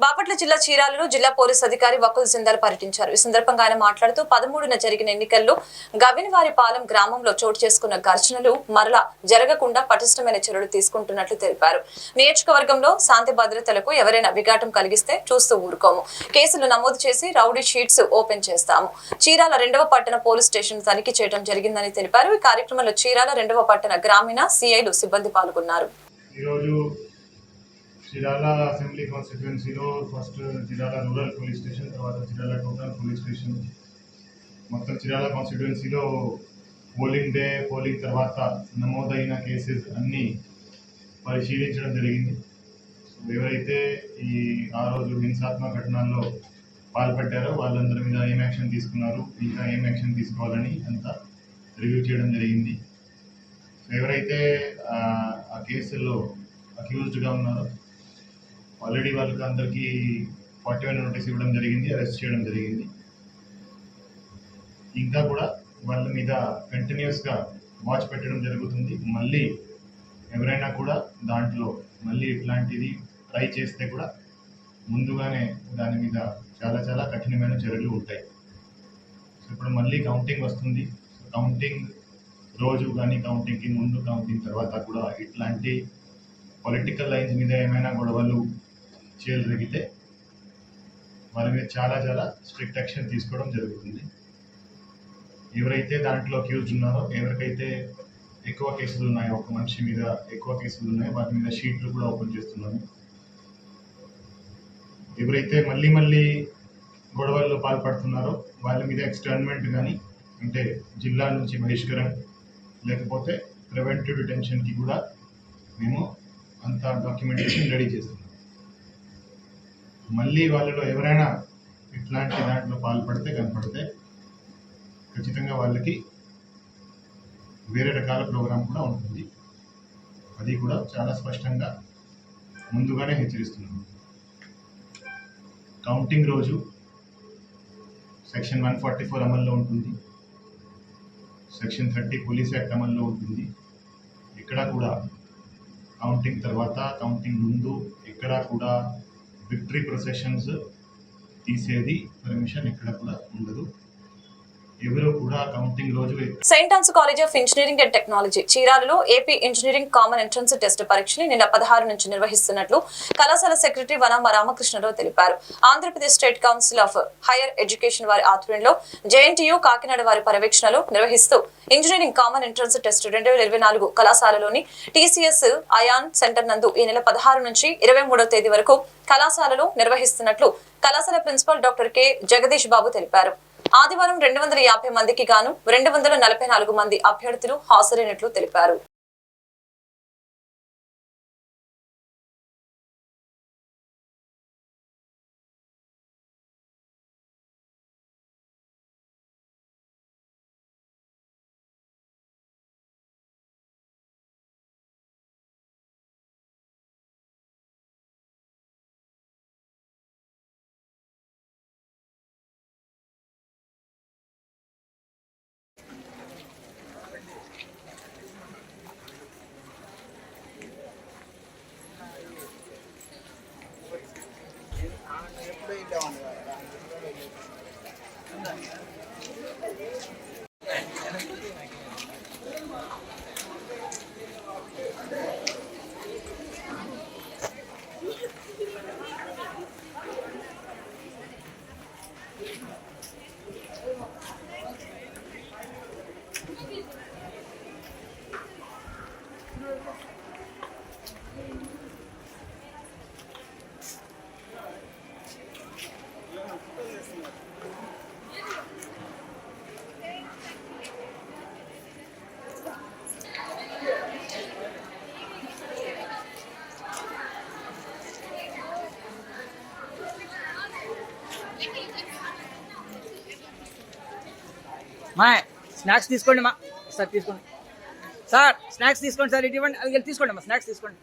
బాపట్ల జిల్లా చీరాలలో జిల్లా పోలీస్ అధికారి వకుల్ సిందర్ పర్యటించారు. ఈ సందర్భంగా ఆయన మాట్లాడుతూ పదమూడున జరిగిన ఎన్నికల్లో గవినవారిపాలెం గ్రామంలో చోటు చేసుకున్న ఘర్షణలు మరలా జరగకుండా పటిష్టమైన చర్యలు తీసుకుంటున్నట్లు తెలిపారు. నియోజకవర్గంలో శాంతి భద్రతలకు ఎవరైనా విఘాటం కలిగిస్తే చూస్తూ ఊరుకోము. కేసులు నమోదు చేసి రౌడీ షీట్స్ ఓపెన్ చేస్తాము. చీరాల రెండవ పట్టణ పోలీస్ స్టేషన్ తనిఖీ చేయడం జరిగిందని తెలిపారు. ఈ కార్యక్రమంలో చీరాల రెండవ పట్టణ గ్రామీణ సిఐలు సిబ్బంది పాల్గొన్నారు. Chirala assembly కాన్స్టిట్యుయెన్సీలో first Chirala rural police station తర్వాత చిరాల టోటల్ పోలీస్ స్టేషన్ మొత్తం చిరాల కాన్స్టిట్యుయెన్సీలో పోలింగ్ డే పోలింగ్ తర్వాత నమోదైన కేసెస్ అన్నీ పరిశీలించడం జరిగింది. ఎవరైతే ఈ ఆ రోజు హింసాత్మక ఘటనల్లో పాల్పడ్డారో వాళ్ళందరి మీద ఏం యాక్షన్ తీసుకున్నారు ఇంకా ఏం యాక్షన్ తీసుకోవాలని అంతా రివ్యూ చేయడం జరిగింది. ఎవరైతే ఆ, ఆ కేసుల్లో అక్యూజ్డ్గా ఉన్నారో ఆల్రెడీ వాళ్ళకి అందరికీ ఫార్టీ వన్ నోటీస్ ఇవ్వడం జరిగింది అరెస్ట్ చేయడం జరిగింది. ఇంకా కూడా వాళ్ళ మీద కంటిన్యూస్గా వాచ్ పెట్టడం జరుగుతుంది. మళ్ళీ ఎవరైనా కూడా దాంట్లో మళ్ళీ ఇట్లాంటిది ట్రై చేస్తే కూడా ముందుగానే దాని మీద చాలా చాలా కఠినమైన చర్యలు ఉంటాయి. సో ఇప్పుడు మళ్ళీ కౌంటింగ్ వస్తుంది. కౌంటింగ్ రోజు కానీ కౌంటింగ్కి ముందు కౌంటింగ్ తర్వాత కూడా ఇట్లాంటి పొలిటికల్ లైన్స్ మీద ఏమైనా గొడవలు చేయగలిగితే వాళ్ళ మీద చాలా చాలా స్ట్రిక్ట్ యాక్షన్ తీసుకోవడం జరుగుతుంది. ఎవరైతే దాంట్లో అక్యూజ్ ఉన్నారో ఎవరికైతే ఎక్కువ కేసులు ఉన్నాయో ఒక మనిషి మీద ఎక్కువ కేసులు ఉన్నాయో వాటి మీద షీట్లు కూడా ఓపెన్ చేస్తున్నాము ఎవరైతే మళ్ళీ మళ్ళీ గొడవల్లో పాల్పడుతున్నారో వాళ్ళ మీద ఎక్స్టర్న్మెంట్ కానీ అంటే జిల్లా నుంచి బహిష్కరణ లేకపోతే ప్రివెంటివ్ డిటెన్షన్కి కూడా మేము అంత డాక్యుమెంటేషన్ రెడీ చేస్తున్నాం. మళ్ళీ వాళ్ళలో ఎవరైనా ఇట్లాంటి దాంట్లో పాల్పడితే కనపడితే ఖచ్చితంగా వాళ్ళకి వేరే రకాల ప్రోగ్రాం కూడా ఉంటుంది. అది కూడా చాలా స్పష్టంగా ముందుగానే హెచ్చరిస్తున్నాం కౌంటింగ్ రోజు సెక్షన్ వన్ ఫార్టీ ఫోర్ అమల్లో ఉంటుంది. సెక్షన్ థర్టీ పోలీస్ యాక్ట్ అమల్లో ఉంటుంది. ఇక్కడ కూడా కౌంటింగ్ తర్వాత కౌంటింగ్ ముందు ఎక్కడ కూడా విక్టరీ ప్రొసెషన్స్ తీసేది పర్మిషన్ ఎక్కడ కూడా ఉండదు. ఎవరు కూడా కౌంటింగ్ రోజు saint Ann's college of engineering and technology చీరాలలో AP engineering common entrance test పరీక్షని నిన్న పదహారు నుంచి నిర్వహిస్తున్నట్లు కళాశాల సెక్రటరీ వనమ రామకృష్ణరావు తెలిపారు. Andhra Pradesh state council of higher education వారి ఆధ్వర్యంలో జేఎన్టీయూ కాకినాడ వారి పర్యవేక్షణలో నిర్వహిస్తూ ఇంజనీరింగ్ కామన్ ఎంట్రన్స్ టెస్ట్ రెండు వేల ఇరవై నాలుగు కళాశాలలోని టీసీఎస్ అయాన్ సెంటర్ నందు ఈ నెల పదహారు నుంచి ఇరవై మూడవ తేదీ వరకు కళాశాలలో నిర్వహిస్తున్నట్లు కళాశాల principal doctor K. Jagadish Babu తెలిపారు. ఆదివారం రెండు వందల యాభై మందికి గాను రెండు వందల నలభై నాలుగు మంది అభ్యర్థులు హాజరైనట్లు తెలిపారు. మా స్నాక్స్ తీసుకోండి మా. సార్ తీసుకోండి. సార్ స్నాక్స్ తీసుకోండి సార్ ఇటువంటి అది తీసుకోండి మా స్నాక్స్ తీసుకోండి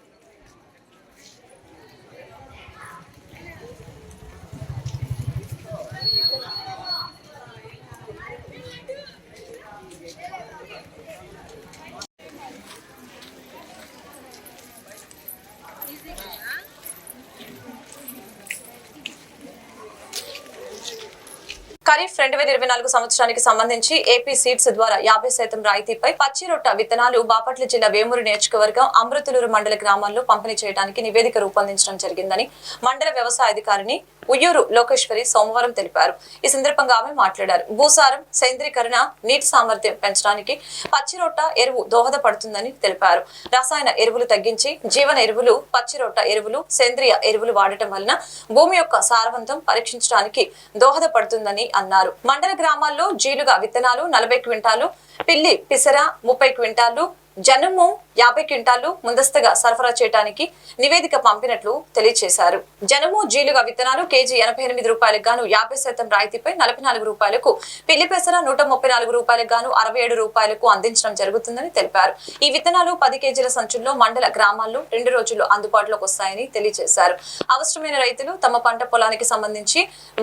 ఖరీఫ్ రెండు వేల ఇరవై నాలుగు సంవత్సరానికి సంబంధించి ఏపీ సీడ్స్ ద్వారా యాభై శాతం రాయితీపై పచ్చి రొట్ట విత్తనాలు బాపట్ల జిల్లా వేమూరు నియోజకవర్గం అమృతులూరు మండల గ్రామాల్లో పంపిణీ చేయడానికి నివేదిక రూపొందించడం జరిగిందని మండల వ్యవసాయ అధికారిని ఉయ్యూరు లోకేశ్వరి సోమవారం తెలిపారు. ఈ సందర్భంగా ఆమె మాట్లాడారు. భూసారం సేంద్రీకరణ నీటి సామర్థ్యం పెంచడానికి పచ్చిరొట్ట ఎరువు దోహదపడుతుందని తెలిపారు. రసాయన ఎరువులు తగ్గించి జీవన ఎరువులు పచ్చిరొట్ట ఎరువులు సేంద్రియ ఎరువులు వాడటం వలన భూమి యొక్క సారవంతం పరీక్షించడానికి దోహదపడుతుందని అన్నారు. మండల గ్రామాల్లో జీలుగా విత్తనాలు నలభై క్వింటాలు పిల్లి పిసర ముప్పై క్వింటాలు జనుము యాభై క్వింటాలు ముందస్తుగా సరఫరా చేయడానికి నివేదిక పంపినట్లు తెలియజేశారు. జనము జీలుగా విత్తనాలు కేజీ ఎనభై ఎనిమిది రూపాయలకు గాను యాభై శాతం రాయితీపై నలభై నాలుగు రూపాయలకు పిల్లి పెసర నూట ముప్పై నాలుగు రూపాయలకు గాను అరవై ఏడు రూపాయలకు అందించడం జరుగుతుందని తెలిపారు. ఈ విత్తనాలు పది కేజీల సంచుల్లో మండల గ్రామాల్లో రెండు రోజుల్లో అందుబాటులోకి వస్తాయని తెలియజేశారు. అవసరమైన రైతులు తమ పంట పొలానికి సంబంధించి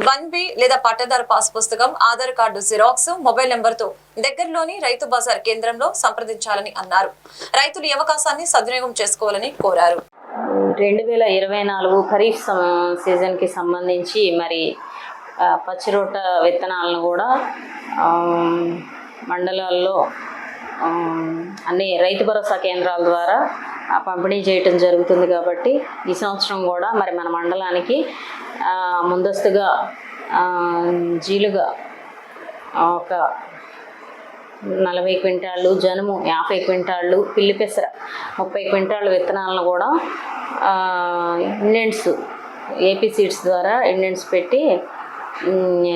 వన్ బి లేదా పట్టదారు పాస్ పుస్తకం ఆధార్ కార్డు జిరాక్స్ మొబైల్ నెంబర్తో దగ్గరలోని రైతు బజార్ కేంద్రంలో సంప్రదించాలని అన్నారు. రైతులు ఈ అవకాశాన్ని సద్వినియోగం చేసుకోవాలని కోరారు. రెండు వేల ఇరవై నాలుగు ఖరీఫ్ సం- సీజన్కి సంబంధించి మరి పచ్చిరొట్ట విత్తనాలను కూడా మండలాల్లో అన్ని రైతు భరోసా కేంద్రాల ద్వారా ఆ, పంపిణీ చేయటం జరుగుతుంది కాబట్టి ఈ సంవత్సరం కూడా మరి మన మండలానికి ముందస్తుగా జీలుగా ఒక నలభై క్వింటాళ్ళు జనుము యాభై క్వింటాళ్ళు పిల్లి పెసర ముప్పై క్వింటాళ్ళు విత్తనాలను కూడా ఆ, ఇండియన్స్ ఏపీ సీడ్స్ ద్వారా ఇండియన్స్ పెట్టి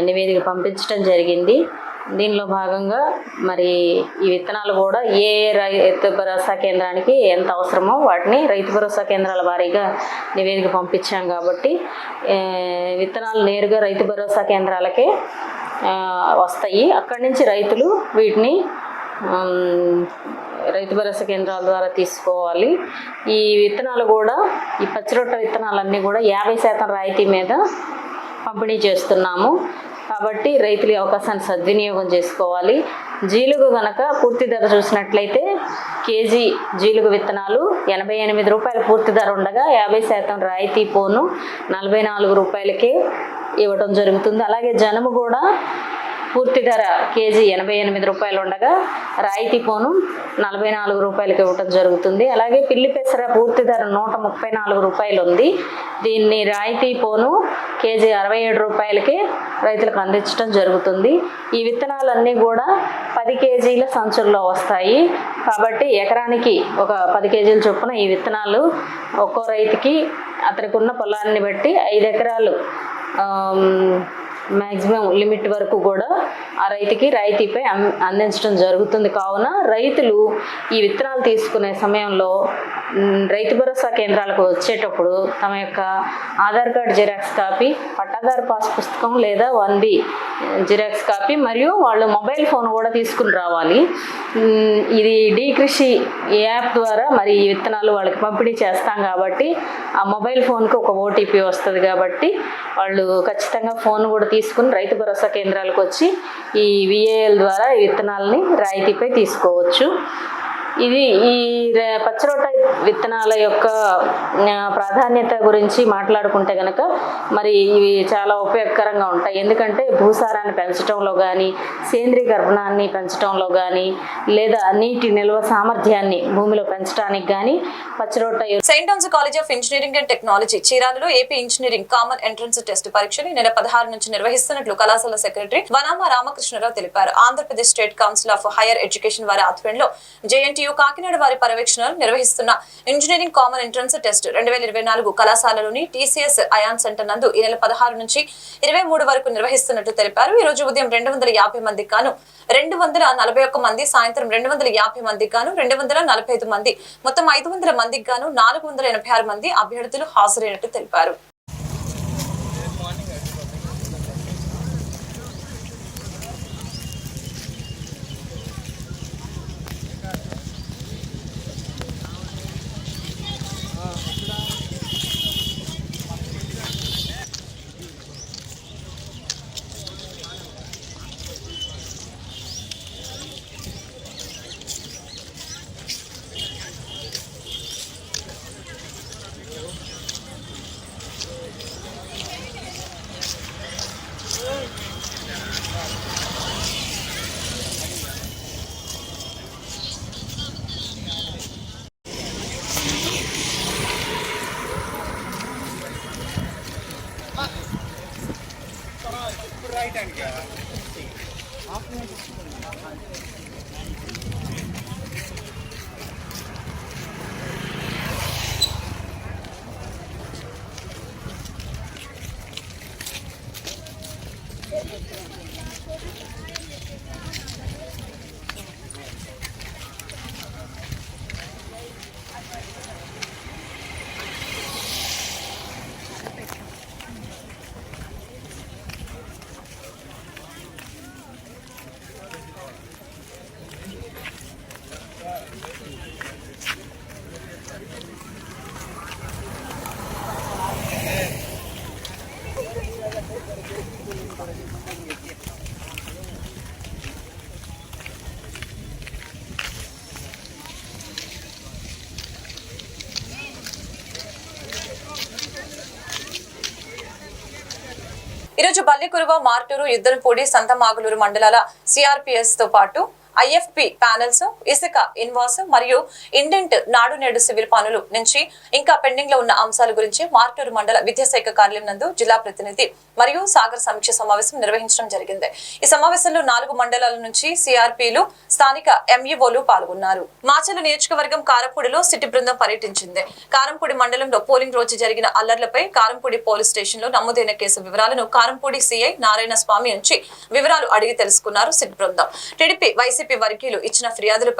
నివేదిక పంపించడం జరిగింది. దీనిలో భాగంగా మరి ఈ విత్తనాలు కూడా ఏ రైతు భరోసా కేంద్రానికి ఎంత అవసరమో వాటిని రైతు భరోసా కేంద్రాల వారీగా నివేదిక పంపించాం కాబట్టి విత్తనాలు నేరుగా రైతు భరోసా కేంద్రాలకే వస్తాయి. అక్కడి నుంచి రైతులు వీటిని రైతు భరోసా కేంద్రాల ద్వారా తీసుకోవాలి. ఈ విత్తనాలు కూడా ఈ పచ్చిరొట్ట విత్తనాలన్నీ కూడా యాభై శాతం రాయితీ మీద పంపిణీ చేస్తున్నాము. కాబట్టి రైతులు అవకాశాన్ని సద్వినియోగం చేసుకోవాలి. జీలుగు గనక పూర్తి ధర చూసినట్లయితే కేజీ జీలుగు విత్తనాలు ఎనభై ఎనిమిది రూపాయల పూర్తి ధర ఉండగా యాభై శాతం రాయితీ పోను నలభై నాలుగు రూపాయలకే ఇవ్వడం జరుగుతుంది. అలాగే జనుము కూడా పూర్తి ధర కేజీ ఎనభై ఎనిమిది రూపాయలు ఉండగా రాయితీ పోను నలభై నాలుగు రూపాయలకి ఇవ్వటం జరుగుతుంది. అలాగే పిల్లి పెసర పూర్తి ధర నూట ముప్పై నాలుగు రూపాయలు ఉంది దీన్ని రాయితీ పోను కేజీ అరవై ఏడు రూపాయలకి రైతులకు అందించడం జరుగుతుంది. ఈ విత్తనాలన్నీ కూడా పది కేజీల సంచుల్లో వస్తాయి. కాబట్టి ఎకరానికి ఒక పది కేజీల చొప్పున ఈ విత్తనాలు ఒక్కో రైతుకి అతనికి ఉన్న పొలాన్ని బట్టి ఐదు ఎకరాలు మ్యాక్సిమం లిమిట్ వరకు కూడా ఆ రైతుకి రాయితీపై అం- అందించడం జరుగుతుంది. కావున రైతులు ఈ విత్తనాలు తీసుకునే సమయంలో రైతు భరోసా కేంద్రాలకు వచ్చేటప్పుడు తమ యొక్క ఆధార్ కార్డ్ జిరాక్స్ కాపీ పట్టాదారు పాస్ పుస్తకం లేదా వన్ బి జిరాక్స్ కాపీ మరియు వాళ్ళు మొబైల్ ఫోన్ కూడా తీసుకుని రావాలి. ఇది డీ కృషి యాప్ ద్వారా మరి ఈ విత్తనాలు వాళ్ళకి పంపిణీ చేస్తాం కాబట్టి ఆ మొబైల్ ఫోన్కి ఒక ఓటీపీ వస్తుంది కాబట్టి వాళ్ళు ఖచ్చితంగా ఫోన్ కూడా తీసుకుని రైతు భరోసా కేంద్రాలకు వచ్చి ఈ విఏఎల్ ద్వారా విత్తనాలని రాయితీపై తీసుకోవచ్చు. ఇది ఈ పచ్చరొట్ట విత్తనాల యొక్క ప్రాధాన్యత గురించి మాట్లాడుకుంటే కనుక మరి ఇవి చాలా ఉపయోగకరంగా ఉంటాయి. ఎందుకంటే భూసారాన్ని పెంచడంలో కానీ సేంద్రీయ గర్భణాన్ని పెంచడంలో కానీ లేదా నీటి నిల్వ సామర్థ్యాన్ని భూమిలో పెంచడానికి కానీ పచ్చరొట్ట saint Ann's college of engineering and technology చీరాలలో AP engineering common entrance test పరీక్షని నెల పదహారు నుంచి నిర్వహిస్తున్నట్లు కళాశాల సెక్రటరీ వనామ రామకృష్ణరావు తెలిపారు. Andhra Pradesh state council of higher education వారి ఆధ్వర్యంలో జేఎన్టీయూ కాకినాడ వారి పర్యవేక్షణలు నిర్వహిస్తున్న ఇంజనీరింగ్ కామన్ ఎంట్రన్స్ టెస్ట్ రెండు వేల ఇరవై నాలుగు కళాశాలలోని టీసీఎస్ అయాన్ సెంటర్ నందు ఈ నెల పదహారు నుంచి ఇరవై మూడు వరకు నిర్వహిస్తున్నట్లు తెలిపారు. ఈ రోజు ఉదయం రెండు వందల యాభై మంది గాను రెండు వందల నలభై ఒక్క మంది సాయంత్రం రెండు వందల యాభై మందికి గాను రెండు వందల నలభై ఐదు మంది మొత్తం ఐదు వందల మందికి గాను నాలుగు వందల ఎనభై ఆరు మంది అభ్యర్థులు హాజరైనట్టు తెలిపారు. ఈరోజు బల్లికురువ మార్టూరు యుద్దలపూడి సంతమాగులూరు మండలాల సిఆర్పిఎస్తో పాటు ఐఎఫ్పి ప్యానెల్స్ ఇసుక ఇన్వాస్ మరియు ఇండెంట్ నాడు నేడు సివిల్ పనులు నుంచి ఇంకా పెండింగ్లో ఉన్న అంశాల గురించి మార్టూరు మండల విద్యాశాఖ కార్యాలయం నందు జిల్లా ప్రతినిధి మరియు సాగర్ సమీక్ష సమావేశం నిర్వహించడం జరిగింది. ఈ సమావేశంలో నాలుగు మండలాల నుంచి సిఆర్పిలు స్థానిక ఎంఈఓలు పాల్గొన్నారు. మాచలు నియోజకవర్గం కారంపూడిలో సిటీ బృందం పర్యటించింది. కారంపూడి మండలంలో పోలింగ్ రోజు జరిగిన అల్లర్లపై కారంపూడి పోలీస్ స్టేషన్లో నమోదైన కేసు వివరాలను కారంపూడి సిఐ నారాయణ స్వామి నుంచి వివరాలు అడిగి తెలుసుకున్నారు సిట్ బృందం. టీడీపీ వైసీపీ వర్గీయులు ఇచ్చిన ఫిర్యాదులపై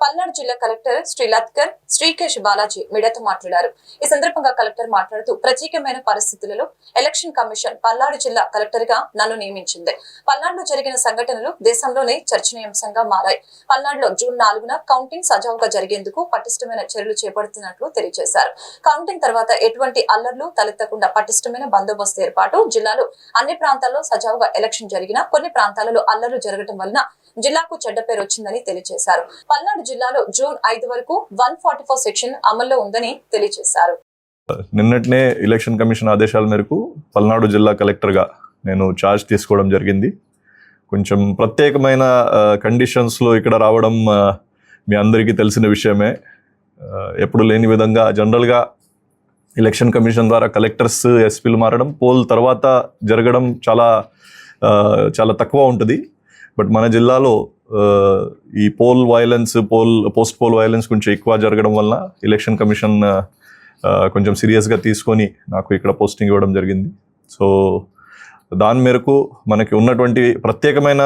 పల్నాడు జిల్లా కలెక్టర్ శ్రీ లత్కర్ శ్రీకేష్ బాలాజీ మీడియాతో మాట్లాడారు. ఈ సందర్భంగా కలెక్టర్ మాట్లాడుతూ ప్రత్యేకమైన పరిస్థితులలో ఎలక్షన్ కమిషన్ పల్నాడు జిల్లా కలెక్టర్గా నన్ను నియమించింది. పల్నాడులో జరిగిన సంఘటనలు దేశంలోనే చర్చనీయాంశంగా మారాయి. పల్నాడులో జూన్ నాలుగున కౌంటింగ్ సజావుగా జరిగేందుకు పటిష్టమైన చర్యలు చేపడుతున్నట్లు తెలియజేశారు. కౌంటింగ్ తర్వాత ఎటువంటి అల్లర్లు తలెత్తకుండా పటిష్టమైన బందోబస్తు ఏర్పాటు జిల్లాలో అన్ని ప్రాంతాల్లో సజావుగా ఎలక్షన్ జరిగినా కొన్ని ప్రాంతాలలో అల్లర్లు జరగడం వలన జిల్లాకు చెడ్డ పేరు వచ్చిందని తెలియజేశారు. పల్నాడు జిల్లాలో జూన్ ఐదు వరకు వన్ ఫార్టీ ఫోర్ సెక్షన్ అమల్లో ఉందని తెలియజేశారు. నిన్నటినే ఎలక్షన్ కమిషన్ ఆదేశాల మేరకు పల్నాడు జిల్లా కలెక్టర్గా నేను ఛార్జ్ తీసుకోవడం జరిగింది. కొంచెం ప్రత్యేకమైన కండిషన్స్లో ఇక్కడ రావడం మీ అందరికీ తెలిసిన విషయమే. ఎప్పుడు లేని విధంగా జనరల్గా ఎలక్షన్ కమిషన్ ద్వారా కలెక్టర్స్ ఎస్పీలు మారడం పోల్ తర్వాత జరగడం చాలా చాలా తక్కువ ఉంటుంది. బట్ మన జిల్లాలో ఈ poll violence poll post poll violence కొంచెం ఎక్కువ జరగడం వల్ల ఎలక్షన్ కమిషన్ కొంచెం సీరియస్గా తీసుకొని నాకు ఇక్కడ పోస్టింగ్ ఇవ్వడం జరిగింది. సో దాని మేరకు మనకి ఉన్నటువంటి ప్రత్యేకమైన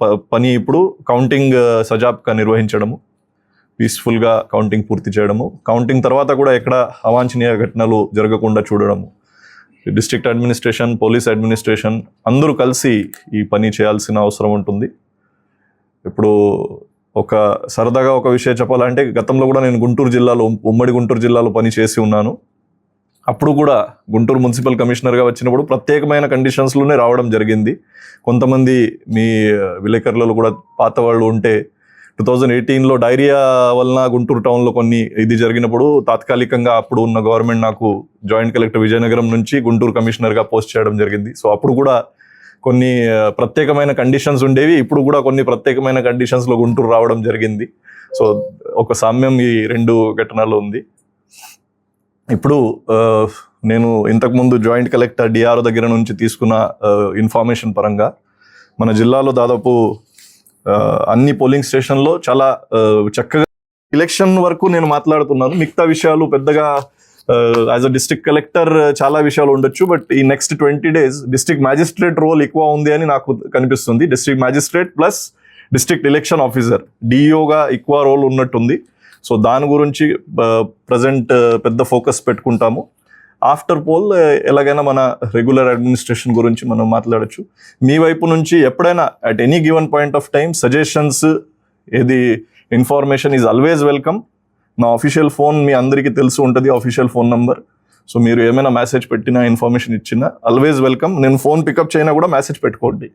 ప- పని ఇప్పుడు కౌంటింగ్ సజాబ్గా నిర్వహించడము పీస్ఫుల్గా కౌంటింగ్ పూర్తి చేయడము కౌంటింగ్ తర్వాత కూడా ఎక్కడ అవాంఛనీయ ఘటనలు జరగకుండా చూడడము డిస్ట్రిక్ట్ అడ్మినిస్ట్రేషన్ పోలీస్ అడ్మినిస్ట్రేషన్ అందరూ కలిసి ఈ పని చేయాల్సిన అవసరం ఉంటుంది. ఇప్పుడు ఒక సరదాగా ఒక విషయం చెప్పాలంటే గతంలో కూడా నేను గుంటూరు జిల్లాలో ఉమ్మడి గుంటూరు జిల్లాలో పని చేసి ఉన్నాను. అప్పుడు కూడా గుంటూరు మున్సిపల్ కమిషనర్గా వచ్చినప్పుడు ప్రత్యేకమైన కండిషన్స్లోనే రావడం జరిగింది. కొంతమంది మీ విలేకరులలో కూడా పాత వాళ్ళు ఉంటే టూ థౌజండ్ ఎయిటీన్లో డైరియా వలన గుంటూరు టౌన్లో కొన్ని ఇది జరిగినప్పుడు తాత్కాలికంగా అప్పుడు ఉన్న గవర్నమెంట్ నాకు జాయింట్ కలెక్టర్ విజయనగరం నుంచి గుంటూరు కమిషనర్గా పోస్ట్ చేయడం జరిగింది. సో అప్పుడు కూడా కొన్ని ప్రత్యేకమైన కండిషన్స్ ఉండేవి. ఇప్పుడు కూడా కొన్ని ప్రత్యేకమైన కండిషన్స్లో గుంటూరు రావడం జరిగింది. సో ఒక సామ్యం ఈ రెండు ఘటనలో ఉంది. ఇప్పుడు నేను ఇంతకుముందు జాయింట్ కలెక్టర్ డిఆర్ దగ్గర నుంచి తీసుకున్న ఇన్ఫర్మేషన్ పరంగా మన జిల్లాలో దాదాపు అన్ని పోలింగ్ స్టేషన్లో చాలా చక్కగా ఎలక్షన్ వరకు నేను మాట్లాడుతున్నాను. మిగతా విషయాలు పెద్దగా యాజ్ అ డిస్ట్రిక్ట్ కలెక్టర్ చాలా విషయాలు ఉండొచ్చు బట్ ఈ next twenty days district magistrate role ఎక్కువ ఉంది అని నాకు కనిపిస్తుంది. District magistrate plus district election officer డిఈఓగా ఎక్కువ రోల్ ఉన్నట్టుంది. సో దాని గురించి ప్రజెంట్ పెద్ద ఫోకస్ పెట్టుకుంటాము. ఆఫ్టర్ పోల్ ఎలాగైనా మన రెగ్యులర్ అడ్మినిస్ట్రేషన్ గురించి మనం మాట్లాడొచ్చు. మీ వైపు నుంచి ఎప్పుడైనా at any given point of time suggestions ఏది ఇన్ఫర్మేషన్ ఈజ్ ఆల్వేస్ వెల్కమ్ నా అఫీషియల్ ఫోన్ మీ అందరికీ తెలిసి ఉంటుంది అఫీషియల్ ఫోన్ నంబర్ సో మీరు ఏమైనా మెసేజ్ పెట్టినా ఇన్ఫర్మేషన్ ఇచ్చినా ఆల్వేస్ వెల్కమ్ నేను ఫోన్ పికప్ చేయనా కూడా మెసేజ్ పెట్టుకోండి.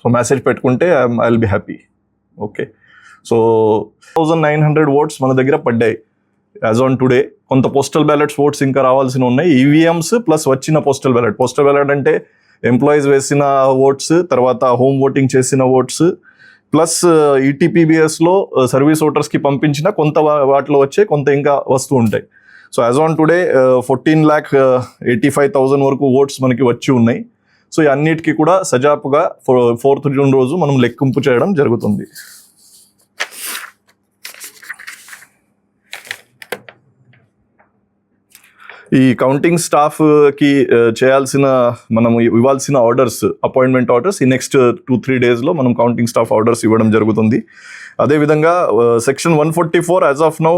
సో మెసేజ్ పెట్టుకుంటే I will be happy okay so thousand nine hundred votes మన దగ్గర పడ్డాయి. యాజ్ ఆన్ టుడే కొంత పోస్టల్ బ్యాలెట్స్ ఓట్స్ ఇంకా రావాల్సి ఉన్నాయి. ఈవీఎంస్ ప్లస్ వచ్చిన పోస్టల్ బ్యాలెట్ పోస్టల్ బ్యాలెట్ అంటే ఎంప్లాయీస్ వేసిన ఓట్స్ తర్వాత హోమ్ ఓటింగ్ చేసిన ఓట్స్ ప్లస్ ఈటీపీబీఎస్లో సర్వీస్ ఓటర్స్కి పంపించిన కొంత వాటిలో వచ్చే కొంత ఇంకా వస్తూ ఉంటాయి. So as on today fourteen lakh eighty five thousand వరకు ఓట్స్ మనకి వచ్చి ఉన్నాయి. సో ఈ అన్నిటికీ కూడా సజాపుగా ఫోర్త్ జూన్ రోజు మనం లెక్కింపు చేయడం జరుగుతుంది. ఈ కౌంటింగ్ స్టాఫ్కి చేయాల్సిన మనం ఇవ్వాల్సిన ఆర్డర్స్ అపాయింట్మెంట్ ఆర్డర్స్ ఈ నెక్స్ట్ టూ త్రీ డేస్లో మనం కౌంటింగ్ స్టాఫ్ ఆర్డర్స్ ఇవ్వడం జరుగుతుంది. అదేవిధంగా section one forty four as of now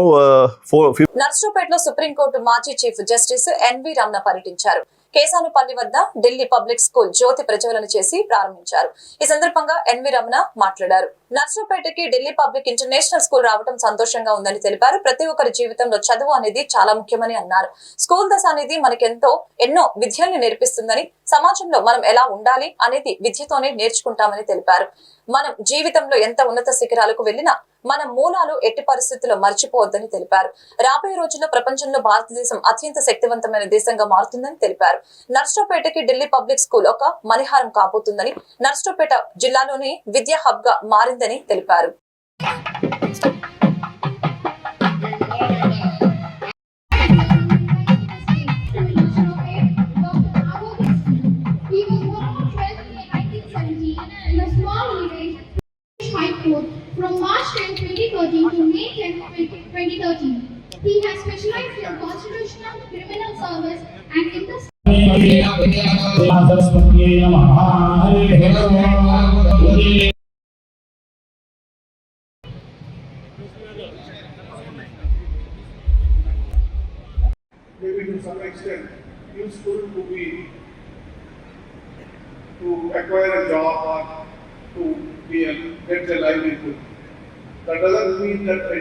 four నర్సరావుపేటలో supreme court మాజీ chief justice N V Ramana పర్యటించారు. కేసానుపల్లి వద్ద ఢిల్లీ పబ్లిక్ స్కూల్ జ్యోతి ప్రజ్వలన చేసి ప్రారంభించారు. ఈ సందర్భంగా ఎన్వి రమణ మాట్లాడారు. నర్సరావుపేటకి ఢిల్లీ పబ్లిక్ ఇంటర్నేషనల్ స్కూల్ రావడం సంతోషంగా ఉందని తెలిపారు. ప్రతి ఒక్కరి జీవితంలో చదువు అనేది చాలా ముఖ్యమని అన్నారు. స్కూల్ దశ అనేది మనకెంతో ఎన్నో విద్యల్ని నేర్పిస్తుందని సమాజంలో మనం ఎలా ఉండాలి అనేది విద్యతోనే నేర్చుకుంటామని తెలిపారు. మనం జీవితంలో ఎంత ఉన్నత శిఖరాలకు వెళ్ళినా మన మూలాలు ఎట్టి పరిస్థితుల్లో మర్చిపోవద్దని తెలిపారు. రాబోయే రోజుల్లో ప్రపంచంలో భారతదేశం అత్యంత శక్తివంతమైన దేశంగా మారుతుందని తెలిపారు. నర్సరావుపేటకి ఢిల్లీ పబ్లిక్ స్కూల్ ఒక మణిహారం కాబోతుందని నర్సరావుపేట జిల్లాలోని విద్యా హబ్గా మారిందని తెలిపారు.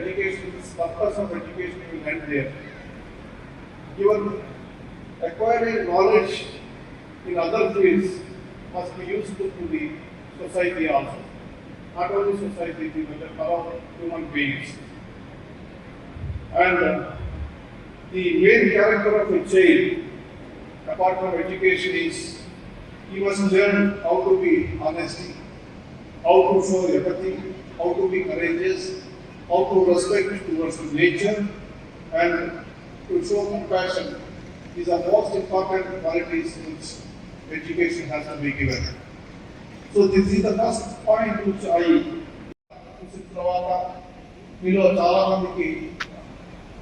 Education, this purpose of education will end there. Even acquiring knowledge in other fields must be useful to the society also. Not only society, but the fellow human beings. And uh, the main character of a child, apart from education, is he must learn how to be honest, how to show empathy, how to be courageous, how to respect towards nature, and to show compassion. These are most important qualities which education has to be given. So this is the first point which I చూసిన తర్వాత మీలో చాలా మందికి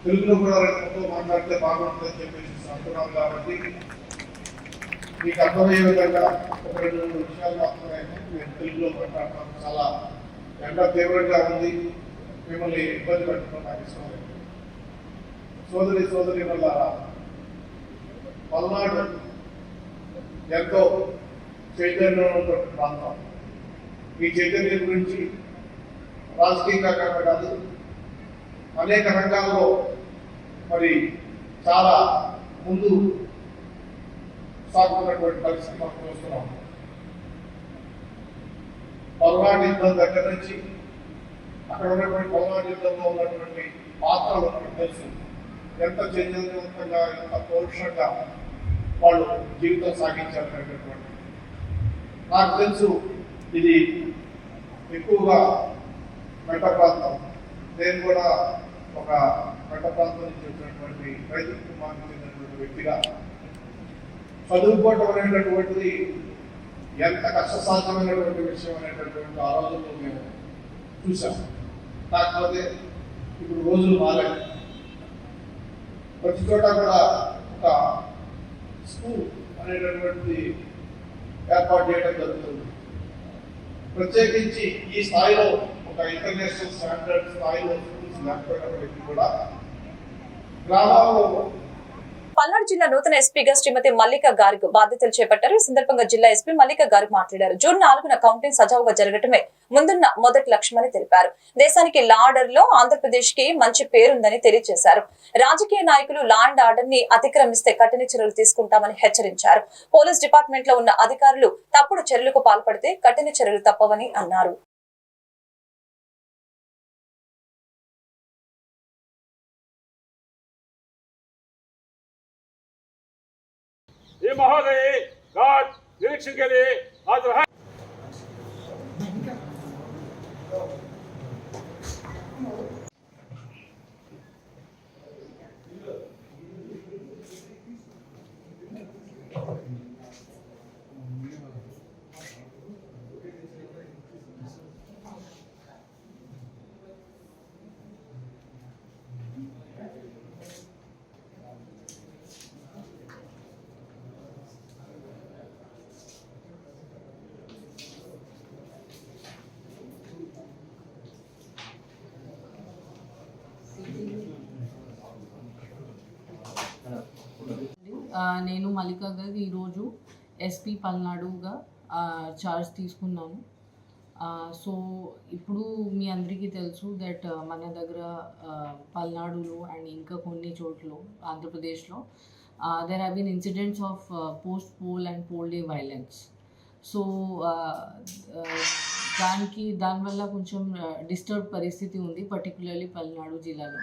తెలుగులో కూడా రెండుతో మాట్లాడితే బాగుంటుందని చెప్పేసి అంటున్నాం కాబట్టి మీకు అర్థమయ్యే విధంగా ఒక రెండు మూడు విషయాలు మాత్రమే నేను తెలుగులో మాట్లాడతాను చాలా ఎండ తీవ్రంగా ఉంది మిమ్మల్ని ఇబ్బంది పెట్టడం నాకు ఇష్టం లేదు. సోదరి సోదరి వల్ల పల్నాడు ఎంతో చైతన్యం ప్రాంతం. ఈ చైతన్యం గురించి రాజకీయంగా కాదు అనేక రంగాల్లో మరి చాలా ముందు సాగుతున్నటువంటి పరిస్థితి మనం చూస్తున్నాం. పల్నాడు ఇబ్బంది దగ్గర నుంచి అక్కడ ఉన్నటువంటి పల్నాడు యుద్ధంలో ఉన్నటువంటి పాత్రలు మనకు తెలుసు. ఎంత చైతన్యవంతంగా ఎంత పౌరుషంగా వాళ్ళు జీవితం సాగించారనేటటువంటి. నాకు తెలుసు ఇది ఎక్కువగా మెట్ట ప్రాంతం. నేను కూడా ఒక మెట్ట ప్రాంతం నుంచి వచ్చినటువంటి రైతు కుటుంబానికి చెందినటువంటి వ్యక్తిగా. చదువుకోవటం అనేటటువంటిది ఎంత కష్టసాధ్యమైనటువంటి విషయం అనేటటువంటి ఆ రోజుల్లో మేము చూసాం కాకపోతే ఇప్పుడు రోజులు మారాయి. ప్రతి చోట కూడా ఒక స్కూల్ అనేటటువంటి ఏర్పాటు చేయడం జరుగుతుంది. ప్రత్యేకించి ఈ స్థాయిలో ఒక ఇంటర్నేషనల్ స్టాండర్డ్ స్థాయిలో స్కూల్స్ లేకపోయినప్పటికీ కూడా గ్రామాల్లో పల్నాడు జిల్లా నూతన ఎస్పీగా శ్రీమతి మల్లిక గార్గ్ బాధ్యతలు చేపట్టారు. ఈ సందర్భంగా జిల్లా ఎస్పీ మల్లిక గార్గ్ మాట్లాడారు. జూన్ నాలుగున కౌంటింగ్ సజావుగా జరగటమే ముందున్న మొదటి లక్ష్యమని తెలిపారు. దేశానికి లా ఆర్డర్లో ఆంధ్రప్రదేశ్కి మంచి పేరుందని తెలియజేశారు. రాజకీయ నాయకులు లా అండ్ ఆర్డర్ని అతిక్రమిస్తే కఠిన చర్యలు తీసుకుంటామని హెచ్చరించారు. పోలీస్ డిపార్ట్మెంట్లో ఉన్న అధికారులు తప్పుడు చర్యలకు పాల్పడితే కఠిన చర్యలు తప్పవని అన్నారు. ಈ ಮಹೋದಯಿ ಗಾಡ್ ನಿರೀಕ್ಷೆಗೆ ಆದ್ರೆ నేను మల్లిక గారు ఈరోజు ఎస్పీ పల్నాడుగా చార్జ్ తీసుకున్నాను. సో ఇప్పుడు మీ అందరికీ తెలుసు దట్ మన దగ్గర పల్నాడులో అండ్ ఇంకా కొన్ని చోట్ల ఆంధ్రప్రదేశ్లో there have been incidents of post poll and poll day violence so దానికి దానివల్ల కొంచెం డిస్టర్బ్ పరిస్థితి ఉంది పర్టికులర్లీ పల్నాడు జిల్లాలో.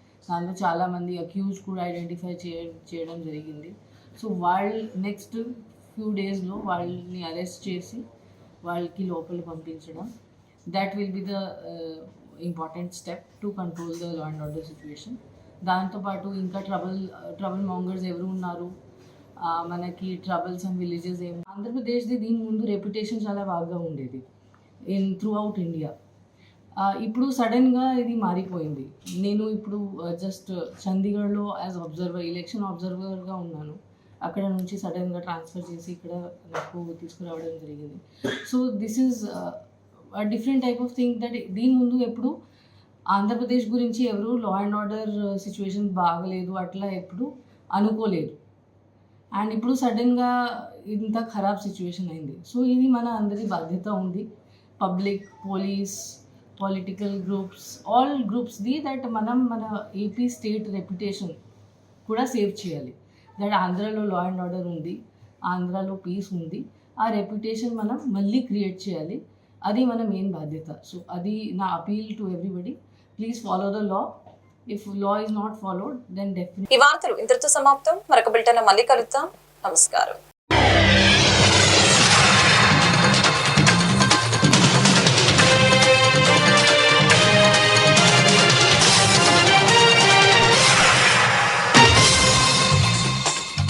దానిలో చాలామంది అక్యూజ్ కూడా ఐడెంటిఫై చేయ చేయడం జరిగింది. సో వాళ్ళు నెక్స్ట్ ఫ్యూ డేస్లో వాళ్ళని అరెస్ట్ చేసి వాళ్ళకి లోపల పంపించడం. That will be the important step to control the law and order situation దాంతోపాటు ఇంకా ట్రబుల్ ట్రబుల్ మాంగర్స్ ఎవరు ఉన్నారు? మనకి ట్రబుల్స్ అండ్ విలేజెస్ ఏం? ఆంధ్రప్రదేశ్ది దీని ముందు రెప్యుటేషన్ చాలా బాగా ఉండేది. ఇన్ త్రూ అవుట్ ఇండియా ఇప్పుడు సడన్గా ఇది మారిపోయింది. నేను ఇప్పుడు జస్ట్ చండీగఢ్లో యాజ్ అబ్జర్వర్ ఎలక్షన్ అబ్జర్వర్గా ఉన్నాను. అక్కడ నుంచి సడన్గా ట్రాన్స్ఫర్ చేసి ఇక్కడ నాకు తీసుకురావడం జరిగింది. So this is different type of thing that దీని ముందు ఎప్పుడు ఆంధ్రప్రదేశ్ గురించి ఎవరు లా అండ్ ఆర్డర్ సిచ్యువేషన్ బాగలేదు అట్లా ఎప్పుడు అనుకోలేదు. అండ్ ఇప్పుడు సడన్గా ఇంత ఖరాబ్ సిచ్యువేషన్ అయింది. సో ఇది మన అందరి బాధ్యత ఉంది. Public police political groups all గ్రూప్స్ది that మనం మన ఏపీ స్టేట్ రెప్యుటేషన్ కూడా సేవ్ చేయాలి. దట్ ఆంధ్రాలో లా అండ్ ఆర్డర్ ఉంది ఆంధ్రాలో పీస్ ఉంది ఆ రెప్యుటేషన్ మనం మళ్ళీ క్రియేట్ చేయాలి. అది మన మెయిన్ బాధ్యత. సో అది నా appeal to everybody please follow the law if law is not followed then definite ఈ వార్తలు ఇంతటితో సమాప్తం. మరొక బిల్టన్ మళ్ళీ కలుద్దాం. నమస్కారం.